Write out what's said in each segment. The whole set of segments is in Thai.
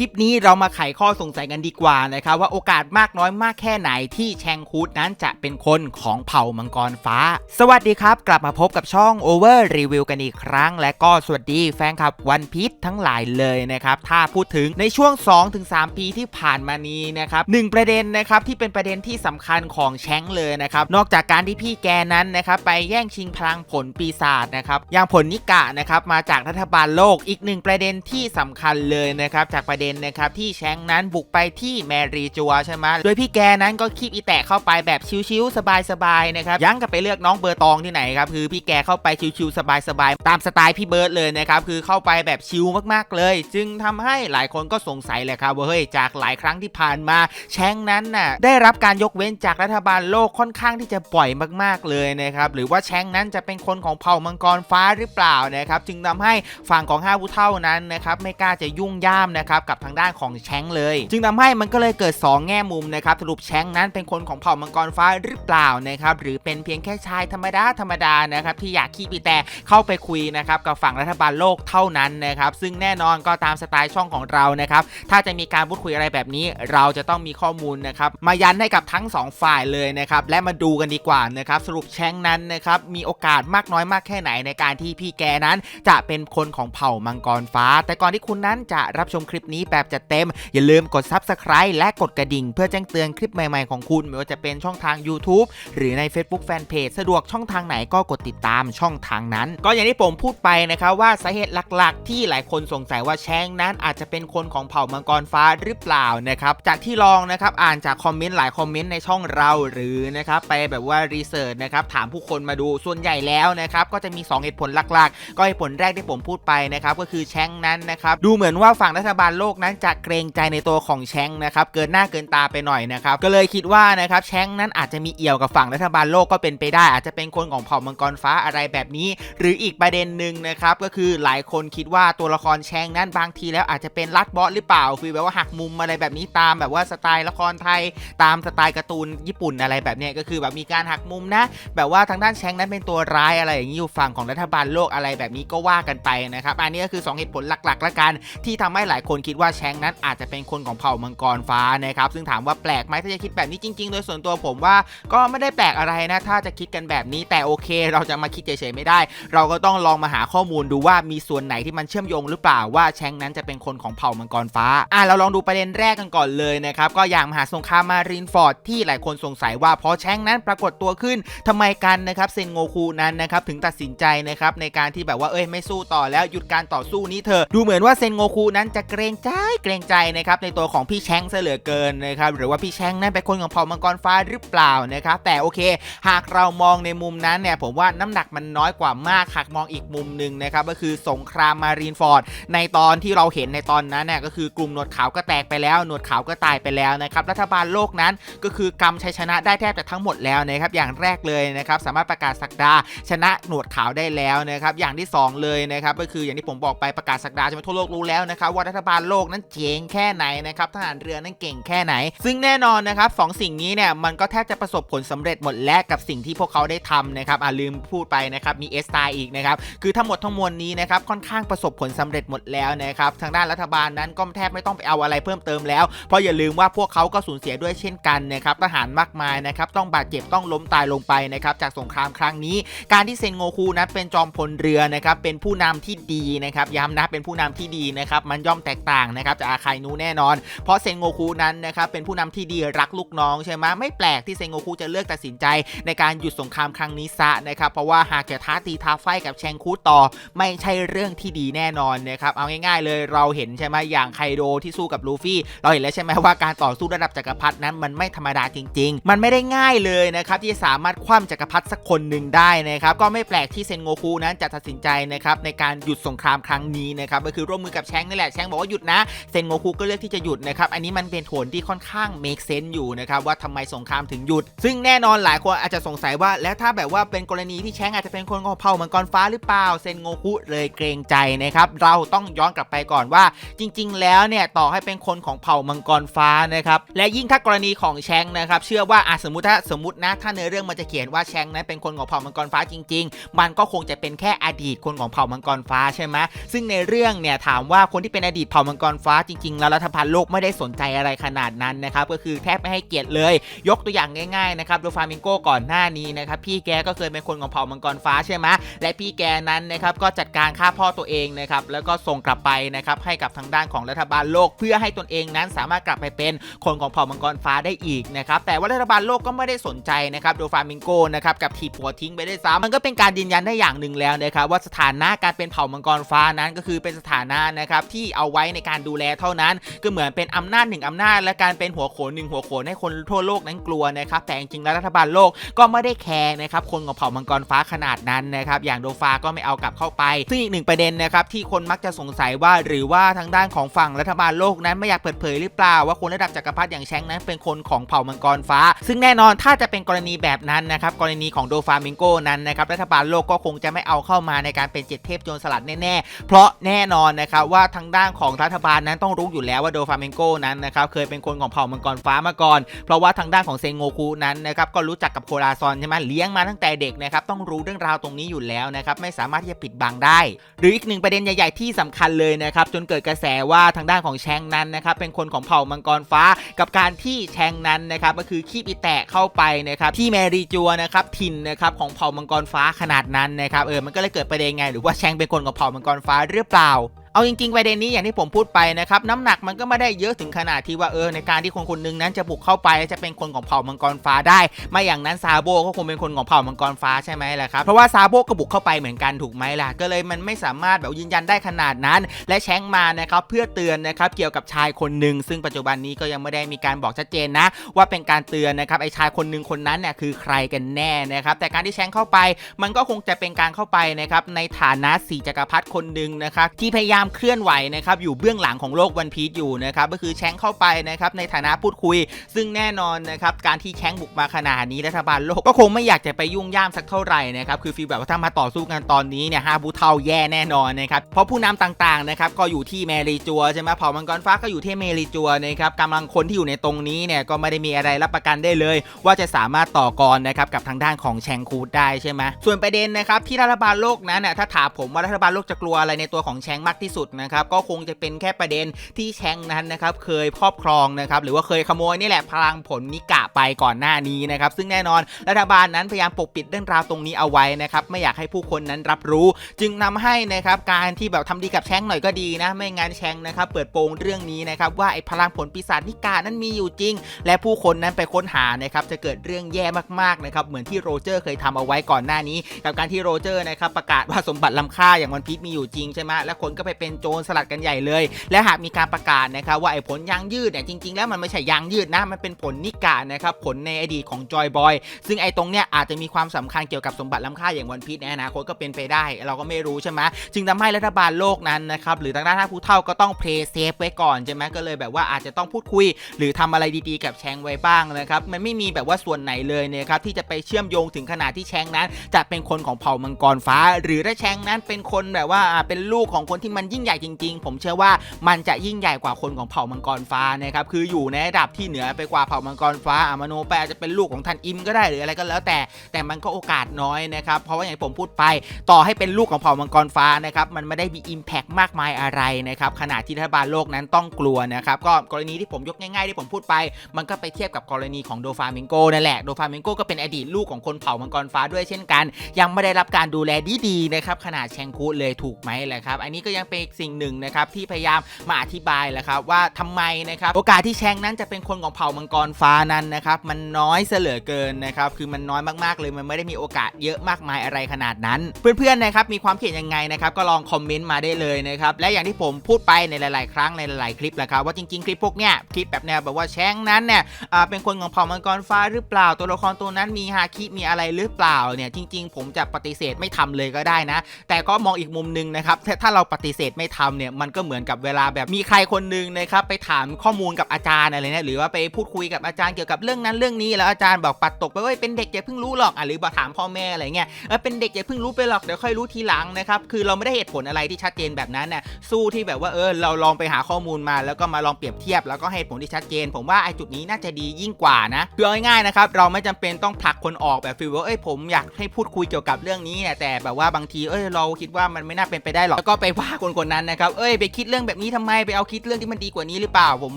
ลิปนี้เรามาไขข้อสงสัยกันดีกว่านะครับว่าโอกาสมากน้อยมากแค่ไหนที่แชงคูดนั้นจะเป็นคนของเผ่ามังกรฟ้า สวัสดีครับ กลับมาพบกับช่อง Over Review กันอีกครั้ง และก็สวัสดีแฟนคลับวันพีชทั้งหลายเลยนะครับ ถ้าพูดถึงในช่วง 2-3 ปีที่ผ่านมานี้นะครับหนึ่งประเด็นนะครับที่เป็นประเด็นที่สำคัญของแชงเลยนะครับนอกจากการที่พี่แกนั้นนะครับไปแย่งชิงพลังผลปีศาจนะครับอย่างผลนิกะนะครับมาจากรัฐบาลโลกอีกหนึ่งประเด็นที่สำคัญเลยนะครับจากประเด็นนะครับที่แชงนั้นบุกไปที่แมรีจัวใช่ไหมโดยพี่แกนั้นก็คีบอีแตะเข้าไปแบบชิวๆสบายๆนะครับยังกับไปเลือกน้องเบอร์ตองที่ไหนครับคือพี่แกเข้าไปชิวๆสบายๆตามสไตล์พี่เบิร์ดเลยนะครับคือเข้าไปแบบชิวมากๆเลย จึงทำให้หลายคนก็สงสัยแหละครับว่าเฮ้ยจากหลายครั้งที่ผ่านมาแชงนั้นน่ะได้รับการยกเว้นจากรัฐบาลโลกค่อนข้างที่จะปล่อยมาก ๆเลยนะครับหรือว่าแชงนั้นจะเป็นคนของเผ่ามังกรฟ้าหรือเปล่านะครับจึงทำให้ฝั่งของห้าผู้เท่านั้นนะครับไม่กล้าจะยุ่งย่ามนะครับกับทางด้านของแชงเลย จึงทำให้มันก็เลยเกิด 2 แง่มุมนะครับสรุปแชงนั้นเป็นคนของเผ่ามังกรฟ้าหรือเปล่านะครับหรือเป็นเพียงแค่ชายธรรมดาธรรมดานะครับที่อยากขี้ปีแต่เข้าไปคุยนะครับกับฝั่งรัฐบาลโลกเท่านั้นนะครับซึ่งแน่นอนก็ตามสไตล์ช่องของเรานะครับถ้าจะมีการพูดคุยอะไรแบบนี้ เราจะต้องมีข้อมูลนะครับมายันให้กับทั้ง 2 ฝ่ายเลยนะครับและมาดูกันดีกว่านะครับสรุปแชงนั้นนะครับมีโอกาสมากน้อยมากแค่ไหนในการที่พี่แกนั้น จะเป็นคนของเผ่ามังกรฟ้า แต่ก่อนที่คุณนั้นจะรับชมคลิปนี้แบบจัดเต็ม อย่าลืมกด Subscribe และกดกระดิ่ง เพื่อแจ้งเตือนคลิปใหม่ๆของคุณไม่ว่าจะเป็นช่องทาง YouTube หรือใน Facebook Fanpage สะดวกช่องทางไหนก็กดติดตามช่องทางนั้น ก็อย่างที่ผมพูดไปนะครับว่าสาเหตุหลักๆ ที่หลายคนสงสัยว่าแชงนั้นอาจจะเป็นคนของเผ่ามังกรฟ้าหรือเปล่านะครับจากที่ลองนะครับอ่านจากคอมเมนต์หลายคอมเมนต์ในช่องเราหรือนะครับไปแบบว่ารีเสิร์ชนะครับถามผู้คนมาดูส่วนใหญ่แล้วนะครับก็จะมี 2 เหตุผลหลักๆ ก็เหตุผลแรกที่ผมพูดไปนะครับก็คือแชงนั้นนะครับดูเหมือนว่าฝั่งรัฐบาลโลกนั้นจะเกรงใจในตัวของแชงนะครับเกินหน้าเกินตาไปหน่อยนะครับก็เลยคิดว่านะครับแชงนั้นอาจจะมีเอี่ยวกับฝั่งรัฐบาลโลกก็เป็นไปได้ อาจจะเป็นคนของเผ่ามังกรฟ้าอะไรแบบนี้ หรืออีกประเด็นหนึ่งนะครับก็คือหลายคนคิดว่าตัวละครแชงนั้นบางทีแล้วอาจจะเป็นลัดบอสหรือเปล่าฟีลแบบว่าหักมุมอะไรแบบนี้ตามแบบว่าสไตล์ละครไทย ตามสไตล์การ์ตูนญี่ปุ่นอะไรแบบนี้ก็คือแบบมีการหักมุมนะ แบบว่าทางด้านแชงนั้นเป็นตัวร้ายอะไรอย่างนี้อยู่ฝั่งของรัฐบาลโลกอะไรแบบนี้ก็ว่ากันไปนะครับอันนี้ก็คือ 2 เหตุผลหลักๆละกันที่ทำให้หลายคนคิดว่าแชงนั้นอาจจะเป็นคนของเผ่ามังกรฟ้านะครับซึ่งถามว่าแปลกไหมถ้าจะคิดแบบนี้จริง ๆ โดยส่วนตัวผมว่าก็ไม่ได้แปลกอะไรนะ ถ้าจะคิดกันแบบนี้แต่โอเค เราจะมาคิดเฉยๆไม่ได้ เราก็ต้องลองมาหาข้อมูลดูว่ามีส่วนไหนที่มันเชื่อมโยงหรือเปล่าว่าแชงนั้นจะเป็นคนของเผ่ามังกรฟ้าอะเราลองดูประเด็นแรกกันก่อนเลยนะครับก็อย่างมหาสงครามมารีนฟอร์ดที่หลายคนสงสัยว่าเพราะแชงนั้นปรากฏตัวขึ้นทำไมกันนะครับเซนโงคูนั้นนะครับถึงตัดสินใจนะครับในการที่แบบว่าเอ้ยไม่สู้ต่อแล้วหยุดการต่อสู้นี้เถอะดูเหมือนว่าเซนโงคูนั้นจะเกรงใจเกรงใจนะครับในตัวของพี่แชงซะเหลือเกินนะครับหรือว่าพี่แชงนั้นเป็นคนของเผ่ามังกรฟ้าหรือเปล่านะครับแต่โอเค หากเรามองในมุมนั้นเนี่ยผมว่าน้ำหนักมันน้อยกว่ามากหากมองอีกมุมหนึ่งนะครับก็คือสงครามมารีนฟอร์ดในตอนที่เราเห็นในตอนนั้นเนี่ยก็คือกลุ่มหนวดขาวก็แตกไปแล้ว หนวดขาวก็ตายไปแล้วนะครับรัฐบาลโลกนั้นก็คือกำชัยชนะได้แทบจะทั้งหมดแล้วนะครับอย่างแรกเลยนะครับสามารถประกาศสักดาชนะหนวดขาวได้แล้วนะครับอย่างที่สองเลยนะครับก็คืออย่างที่ผมบอกไปประกาศสักดาจะไปทั่วโลกรู้แล้วนะครับว่ารัฐบาลโลกนั้นเจ๋งแค่ไหนนะครับทหารเรือนั้นเก่งแค่ไหน ซึ่งแน่นอนนะครับสองสิ่งนี้เนี่ยมันก็แทบจะประสบผลสำเร็จหมดแล้วกับสิ่งที่พวกเขาได้ทำนะครับอ่าลืมพูดไปนะครับมีเอสตาอีกนะครับคือทั้งหมดทั้งมวลนี้นะครับค่อนข้างประสบผลสำเร็จหมดแล้วนะครับทางด้านรัฐบาลนั้นก็แทบไม่ต้องไปเอาอะไรเพิ่มเติมแล้วเพราะอย่าลืมว่าพวกเขาก็สูญเสียด้วยเช่นกันนะครับทหารมากมายนะครับต้องบาดเจ็บต้องล้มตายลงไปนะครับจากสงครามครั้งนี้ การที่เซนโงคูนั้นเป็นจอมพลเรือนะครับเป็นผู้นำที่ดีนะครับย้ำนะเป็นผู้นำที่ดีนะครับมันย่อมแตกต่างนะครับจากอาคายนูแน่นอน เพราะเซนโงคูนั้นนะครับเป็นผู้นำที่ดีรักลูกน้องใช่ไหมไม่แปลกที่เซนโงคูจะเลือกตัดสินใจ ในการหยุดสงครามครั้งนี้ซะนะครับเพราะว่าหากจะท้าตีท้าไฟกับแชงคูต่อ ไม่ใช่เรื่องที่ดีแน่นอนนะครับเอาง่าย ๆ เลยเราเห็นใช่ไหมอย่างไคโดที่สู้กับลูฟี่เราเห็นแล้วใช่ไหมว่าการต่อสู้ระดับจักรพรรดินั้นมันไม่ธรรมดาจริง ๆ มันไม่ได้ง่ายเลยนะครับที่จะสามารถคว่ำจักรพรรดิสักคนหนึ่งได้นะครับก็ไม่แปลกที่เซนโงคูนั้นจะตัดสินใจนะครับในการหยุดสงครามครั้งนี้นะครับก็คือร่วมมือกับแชงนี่แหละแชงบอกว่าหยุดนะเซนโงคูก็เลือกที่จะหยุดนะครับอันนี้มันเป็นผลที่ค่อนข้าง make sense อยู่นะครับว่าทำไมสงครามถึงหยุด ซึ่งแน่นอนหลายคนอาจจะสงสัยว่า แล้วถ้าแบบว่าเป็นกรณีที่แชงอาจจะเป็นคนของเผ่ามังกรฟ้าหรือเปล่าเซนโงคุเลยเกรงใจนะครับเราต้องย้อนกลับไปก่อนว่า จริง ๆ แล้วเนี่ยต่อให้เป็นคนของเผ่ามังกรฟ้านะครับและยิ่งถ้ากรณีของแชงนะครับเชื่อว่าอะสมมติถ้าสมมตินะถ้าในเรื่องมันจะเขียนว่าแชงนั้นเป็นคนของเผ่ามังกรฟ้าจริง ๆ มันก็คงจะเป็นแค่อดีตคนของเผ่ามังกรฟ้าใช่ไหมซึ่งในเรื่องเนี่ยถามว่าคนที่เป็นอดีตเผ่ามังกรฟ้าจริง ๆ แล้วรัฐบาลโลกไม่ได้สนใจอะไรขนาดนั้นนะครับก็คือแทบไม่ให้เกียรติเลย ยกตัวอย่างง่ายๆนะครับโดฟามิงโกก่อนหน้านี้นะครับพี่แกก็เคยเป็นคนของเผ่ามังกรฟ้าใช่ไหมและพี่แกนั้นนะครับก็จัดการฆ่าพ่อตัวเองนะครับแล้วก็ส่งกลับไปนะครับให้กับทางด้านของรัฐบาลโลก เพื่อให้ตนเองนั้นสามารถกลับไปเป็นคนของเผ่ามังกรฟ้าได้อีกนะครับแต่ว่ารัฐบาลโลกก็ไม่ได้สนใจนะครับโดฟามิงโกนะครับกับทีผัวทิ้งไปได้ซ้ำมันก็เป็นการยืนยันได้อย่างหนึ่งแล้วนะครับว่าสถานะการเป็นเผ่ามังกรฟ้านั้นก็คือเป็นสถานะนะครับที่เอาไว้ในการดูแลเท่านั้น ก็เหมือนเป็นอำนาจหนึ่งอำนาจ และการเป็นหัวโขนหนึ่งหัวโขนให้คนทั่วโลกนั้นกลัวนะครับแต่จริงๆแล้วรัฐบาลโลกก็ไม่ได้แคร์นะครับคนของเผ่ามังกรฟ้าขนาดนั้นนะครับอย่างโดฟาก็ไม่เอากลับเข้าไป ซึ่งอีกหนึ่งประเด็นนะครับที่คนมักจะสงสัยว่าหรือว่าทางด้านของฝั่งรัฐบาลโลกนั้นไม่อยากเปิดเผยหรือเปล่าว่าคนระดับจักรพรรดิอย่างแชงนั้นเป็นคนของเผ่ามังกรฟ้า ซึ่งแน่นอนถ้าจะเป็นกรณีแบบนั้นนะครับกรณีของโดฟามิงโกนั้นนะครับรัฐบาลโลกก็คงจะไม่เอาเข้ามาในการเป็นเจ็ดเทพโจรสลัดแน่ๆเพราะแน่นอนนะครับว่าทางด้านของรัฐบาลนั้นต้องรู้อยู่แล้วว่าโดฟาเมนโกนั้นนะครับเคยเป็นคนของเผ่ามังกรฟ้ามาก่อน เพราะว่าทางด้านของเซงโงคุนั้นนะครับก็รู้จักกับโคราซอนใช่ไหมเลี้ยงมาตั้งแต่เด็กนะครับต้องรู้เรื่องราวตรงนี้อยู่แล้วนะครับไม่สามารถที่จะปิดบังได้ หรืออีกหนึ่งประเด็นใหญ่ ๆ ที่สำคัญเลยนะครับจนเกิดกระแสว่าทางด้านของแชงนั้นนะครับเป็นคนของเผ่ามังกรฟ้า กับการที่แชงนั้นนะครับก็คือขี้ปีแตะเข้าไปนะครับที่แมรีจัวนะครับถิ่นนะครับของเผ่ามังกรฟ้าขนาดนั้นนะครับเออมันก็เลยเกิดประเด็นไง หรือว่าแชงเป็นคนของเผ่ามังกรฟ้าหรือเปล่า เอาจริงๆประเด็นนี้อย่างที่ผมพูดไปนะครับน้ำหนักมันก็ไม่ได้เยอะถึงขนาดที่ว่าเออในการที่คนคนหนึงนั้นจะบุกเข้าไปและจะเป็นคนของเผ่ามังกรฟ้าได้ไม่อย่างนั้นซาโบก็คงเป็นคนของเผ่ามังกรฟ้าใช่ไหมล่ะครับเพราะว่าซาโบก็บุกเข้าไปเหมือนกันถูกไหมล่ะก็เลยมันไม่สามารถแบบยืนยันได้ขนาดนั้น และแชงมานะครับเพื่อเตือนนะครับเกี่ยวกับชายคนหนึ่งซึ่งปัจจุบันนี้ก็ยังไม่ได้มีการบอกชัดเจนนะ ว่าเป็นการเตือนนะครับไอ้ชายคนหนึ่งคนนั้นเนี่ยคือใครกันแน่นะครับแต่การที่แชงเข้าไป มันก็คงจะเป็นการเข้าไปนะครับในฐานะสีจักรพรรดิคนหนึ่งนะครับที่พยายามเคลื่อนไหวนะครับอยู่เบื้องหลังของโลกวันพีชอยู่นะครับก็คือแชงเข้าไปนะครับในฐานะพูดคุย ซึ่งแน่นอนนะครับการที่แชงบุกมาขนาดนี้รัฐบาลโลกก็คงไม่อยากจะไปยุ่งย่ามสักเท่าไหร่นะครับคือฟีลแบบว่าถ้ามาต่อสู้กันตอนนี้เนี่ยฮาบูเทาแย่แน่นอนนะครับเพราะผู้นำต่างๆนะครับก็อยู่ที่แมรีจัวใช่ไหมเผ่ามังกรฟ้าก็อยู่ที่เมรีจัวนะครับกำลังคนที่อยู่ในตรงนี้เนี่ยก็ไม่ได้มีอะไรรับประกันได้เลย ว่าจะสามารถต่อกรนะครับกับทางด้านของแชงคูดได้ใช่ไหมส่วนประเด็นนะครับที่รัฐบาลโลกนั้นน่ะถ้าถามผมว่ารัฐบาลโลกจะกลัวอะไรในตัวของแชงมากที่สุดนะครับก็คงจะเป็นแค่ประเด็นที่แชงนั้นนะครับเคยครอบครองนะครับหรือว่าเคยขโมยนี่แหละพลังผลนิกะไปก่อนหน้านี้นะครับซึ่งแน่นอนรัฐบาลนั้นพยายามปกปิดเรื่องราวตรงนี้เอาไว้นะครับไม่อยากให้ผู้คนนั้นรับรู้ จึงนำให้นะครับการที่แบบทำดีกับแชงหน่อยก็ดีนะไม่งั้นแชงนะครับเปิดโปงเรื่องนี้นะครับว่าไอ้พลังผลปีศาจนิกานั้นมีอยู่จริง และผู้คนนั้นไปค้นหานะครับจะเกิดเรื่องแย่มากๆนะครับเหมือนที่โรเจอร์เคยทำเอาไว้ก่อนหน้านี้ กับการที่โรเจอร์นะครับประกาศว่าสมบัติล้ำค่าอย่างวันพีชมีอยู่จริงใช่ไหมและคนก็ไปเป็นโจรสลัดกันใหญ่เลย และหากมีการประกาศนะครับว่าไอ้ผลยางยืดเนี่ยจริงๆ แล้วมันไม่ใช่ยางยืดนะมันเป็นผลนิกานะครับผลในอดีตของจอยบอยซึ่งไอ้ตรงเนี้ยอาจจะมีความสำคัญเกี่ยวกับสมบัติล้ำค่าอย่างวันพีชในอนาคตก็เป็นไปได้ เราก็ไม่รู้ใช่ไหมจึงทำให้รัฐบาลโลกนั้นนะครับหรือทางด้านท่านผู้เฒ่าก็ต้องเพลย์เซฟไว้ก่อนใช่ไหมก็เลยแบบว่าอาจจะต้องพูดคุย หรือทำอะไรดีๆ กับแชงไว้บ้างนะครับมันไม่มีแบบว่าส่วนไหนเลยนะครับที่จะไปเชื่อมโยงถึงขนาดที่แชงนั้น จะเป็นคนของเผ่ามังกรฟ้า หรือถ้าแชงนั้นเป็นคนแบบว่าเป็นลูกของคนที่มันยิ่งใหญ่จริง ๆ ผมเชื่อว่ามันจะยิ่งใหญ่กว่าคนของเผ่ามังกรฟ้านะครับคืออยู่ในระดับที่เหนือไปกว่าเผ่ามังกรฟ้าอามโนไปอาจจะเป็นลูกของทันอิมก็ได้หรืออะไรก็แล้วแต่ แต่มันก็โอกาสน้อยนะครับเพราะว่าอย่างที่ผมพูดไป ต่อให้เป็นลูกของเผ่ามังกรฟ้านะครับมันไม่ได้มีอิมแพกมากมายอะไรนะครับขณะที่รัฐบาลโลกนั้นต้องกลัวนะครับก็กรณีที่ผมยกง่ายๆที่ผมพูดไป มันก็ไปเทียบกับกรณีของโดฟามิงโกนั่นแหละโดฟามิงโกก็เป็นอดีตลูกของคนเผ่ามังกรฟ้าด้วยเช่นกัน ยังไม่ได้รับการดูแลดีๆนะครับขนาดแชงคูเลยถูกไหมแหละครับอันนี้ก็ยังเป็นอีกสิ่งหนึ่งนะครับที่พยายามมาอธิบายแหละครับว่าทำไมนะครับโอกาสที่แชงนั้นจะเป็นคนของเผ่ามังกรฟ้านั้นนะครับมันน้อยเสลือเกินนะครับคือมันน้อยมากๆเลยมันไม่ได้มีโอกาสเยอะมากมายอะไรขนาดนั้น เพื่อนๆนะครับมีความคิดเห็นยังไงนะครับก็ลองคอมเมนต์มาได้เลยนะครับและอย่างที่ผมพูดไปในหลาย ๆ ครั้งในหลายๆคลิปแหละครับว่าจริงๆคลิปพวกเนี้ยคลิปแบบแนวแบบว่าแชงนั้นเนี่ยเป็นคนของเผ่ามังกรฟ้าหรือเปล่าตัวละครตัวนั้นมีฮาคิมีอะไรหรือเปล่าเนี่ยจริง ๆ ผมจะปฏิเสธไม่ทำเลยก็ได้นะ แต่ก็มองอีกมุมหนึงนะครับถ้าถ้าเราปฏิเสธไม่ทำเนี่ยมันก็เหมือนกับเวลาแบบมีใครคนหนึงนะครับไปถามข้อมูลกับอาจารย์อะไรเนี่ยหรือว่าไปพูดคุยกับอาจารย์เกี่ยวกับเรื่องนั้นเรื่องนี้แล้วอาจารย์บอกปัดตกไปว่าเป็นเด็กอย่าเพิ่งรู้หรอกอะหรือบอกถามพ่อแม่อะไรเงี้ยเออเป็นเด็กอย่าเพิ่งรู้ไปหรอกเดี๋ยวค่อยรู้ทีหลังนะครับคือเราไม่ได้เหตุผลอะไรที่ชัดเจนแบบนั้นน่ะสู้ที่แบบว่าเออเราลองไปหาข้อมูลมา แล้วก็มาลองเปรียบเทียบ แล้วก็ให้เหตุผลที่ชัดเจน ผมว่าไอ้จุดนี้น่าจะดียิ่งกว่านะคือเอง่ายๆนะครับเราไม่จำเป็นต้องผลักคนออกแบบฟีลว่าเอ้ยผมอยากให้พูดคุยเกี่ยวกับเรื่องนี้เนี่ยแต่แบบว่าบางทีเอ้ยเราคิดว่ามันไม่น่าเป็นไปได้หรอกแล้วก็ไปว่าคนคนนั้นนะครับเอ้ยไปคิดเรื่องแบบนี้ทำไมไปเอาคิดเรื่องที่มันดีกว่านี้หรือเปล่า ผม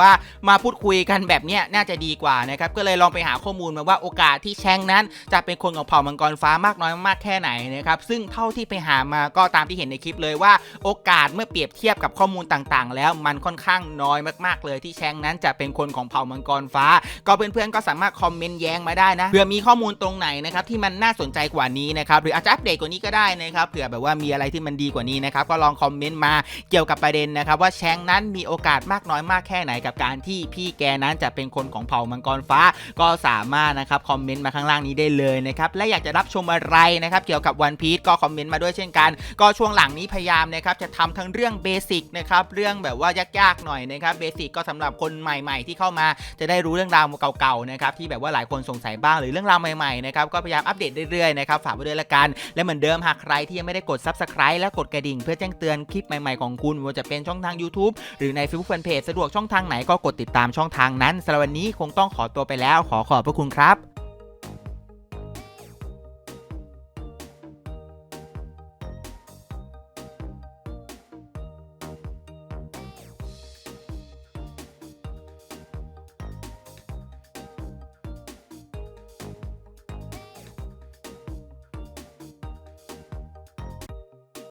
ว่ามาพูดคุยกันแบบเนี้ยน่าจะดีกว่านะครับก็เลยลองไปหาข้อมูลมาว่าโอกาสที่แชงนั้น จะเป็นคนของเผ่ามังกรฟ้ามากน้อยมากแค่ไหนนะครับซึ่งเท่าที่ไปหามาก็ตามที่เห็นในคลิปเลยว่า โอกาสเมื่อเปรียบเทียบกับข้อมูลต่างๆ แล้วมันค่อนข้างน้อยมากๆเลยที่แชงนั้นจะเป็นคนของเผ่ามังกรฟ้า ก็เพื่อนๆก็สามารถคอมเมนต์แย้งมาได้นะเผื่อมีข้อมูลตรงไหนนะครับที่มันน่าสนใจกว่านี้นะครับหรืออาจจะอัปเดตกว่านี้ก็ได้นะครับเผื่อแบบว่ามีอะไรที่มันดีกว่านี้นะครับก็ลองคอมเมนต์มาเกี่ยวกับประเด็นนะครับว่าแชงนั้นมีโอกาสมากน้อยมากแค่ไหนกับการที่พี่แกนั้นจะเป็นคนของเผ่ามังกรฟ้า ก็สามารถนะครับคอมเมนต์มาข้างล่างนี้ได้เลยนะครับและอยากจะรับชมอะไรนะครับเกี่ยวกับวันพี e ก็คอมเมนต์มาด้วยเช่นกัน ก็ช่วงหลังนี้พยายามนะครับจะทำทั้งเรื่องเบสิกนะครับเรื่องแบบว่ายากๆหน่อยนะครับเบสิกก็สำหรับคนใหม่ ๆ ที่เข้ามาจะได้รู้เรื่องราวเก่าๆนะครับที่แบบว่าหลายคนสงสัยบ้างหรือเรื่องราวใหม่ๆนะครับก็พยายามอัปเดตเรื่อยๆนะครับฝากไว้ด้วยละกันและเหมือนเดิมหากใครที่ยังไม่ได้กด subscribe และกดกระดิ่งเพื่อแจ้งเตือนคลิปใหม่ๆของคุณว่าจะเป็นช่องทาง YouTube หรือใน Facebook Fanpage สะดวกช่องทางไหนก็กดติดตามช่องทางนั้นสำหรับวันนี้คงต้องขอตัวไปแล้วขอขอบพระคุณครับ